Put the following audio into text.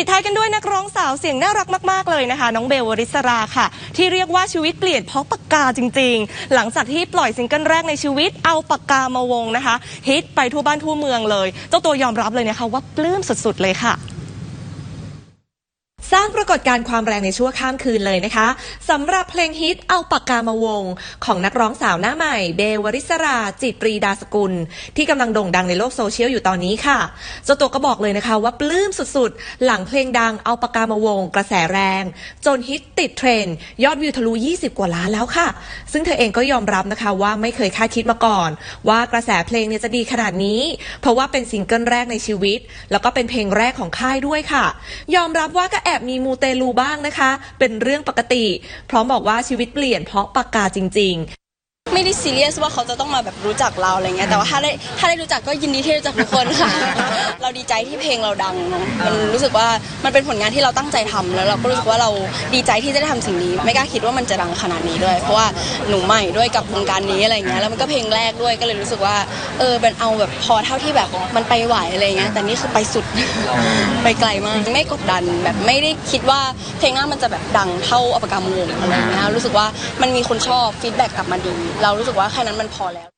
ปิดท้ายกันด้วยนักร้องสาวเสียงน่ารักมาก ๆ เลยนะคะ น้องเบลวริศราค่ะ ที่เรียกว่าชีวิตเปลี่ยนเพราะปากกาจริง ๆ หลังจากที่ปล่อยซิงเกิลแรกในชีวิตเอาปากกามาวงนะคะฮิตไปทั่วบ้านทั่วเมืองเลย เจ้าตัวยอมรับเลยนะคะว่าปลื้มสุด ๆ เลยค่ะางปรากฏการณ์ความแรงในชั่วข้ามคืนเลยนะคะสำหรับเพลงฮิตเอาปากกามาวง ของนักร้องสาวหน้าใหม่ เบวริศรา จิตปรีดาสกุล ที่กำลังโด่งดังในโลกโซเชียลอยู่ตอนนี้ค่ะเจ้าตัวก็บอกเลยนะคะ ว่าปลื้มสุดๆ หลังเพลงดังเอาปากกามาวง กระแสแรง จนฮิตติดเทรนยอดวิวทะลุ 20 กว่าล้านแล้วค่ะ ซึ่งเธอเองก็ยอมรับนะคะว่าไม่เคยคาดคิดมาก่อน ว่ากระแสเพลงเนี่ยจะดีขนาดนี้ เพราะว่าเป็นซิงเกิลแรกในชีวิต แล้วก็เป็นเพลงแรกของค่ายด้วยค่ะ ยอมรับว่าก็แอบมีมูเตลูบ้างนะคะ เป็นเรื่องปกติ พร้อมบอกว่าชีวิตเปลี่ยนเพราะปากกาจริง ๆ ไม่ได้ซีเรียสว่าเขาจะต้องมาแบบรู้จักเราอะไรเงี้ยแต่ว่าถ้าได้ถ้าได้รู้จักก็ยินดีที่รู้จักทุกคนค่ะ เราดีใจที่เพลงเราดังเนาะมันรู้สึกว่ามันเป็นผลงานที่เราตั้งใจทำแล้วเราก็รู้สึกว่าเราดีใจที่จะได้ทำสิ่งนี้ ไม่กล้าคิดว่ามันจะดังขนาดนี้ด้วย เพราะว่าหนูใหม่ด้วยกับวงการนี้อะไรเงี้ยแล้วมันก็เพลงแรกด้วยก็เลยรู้สึกว่าเออเป็นเอาแบบพอเท่าที่แบบมันไปไหวอะไรเงี้ยแต่นี่คือไปสุด ไปไกลมากไม่กดดันแบบไม่ได้คิดว่าเพลงหน้ามันจะแบบดังเท่าอัปกรรมวงอะไรเงี้ยรู้สึกว่ามันมีคนชอบฟีดแบ็กกลับมาดีเรารู้สึกว่าแค่นั้นมันพอแล้ว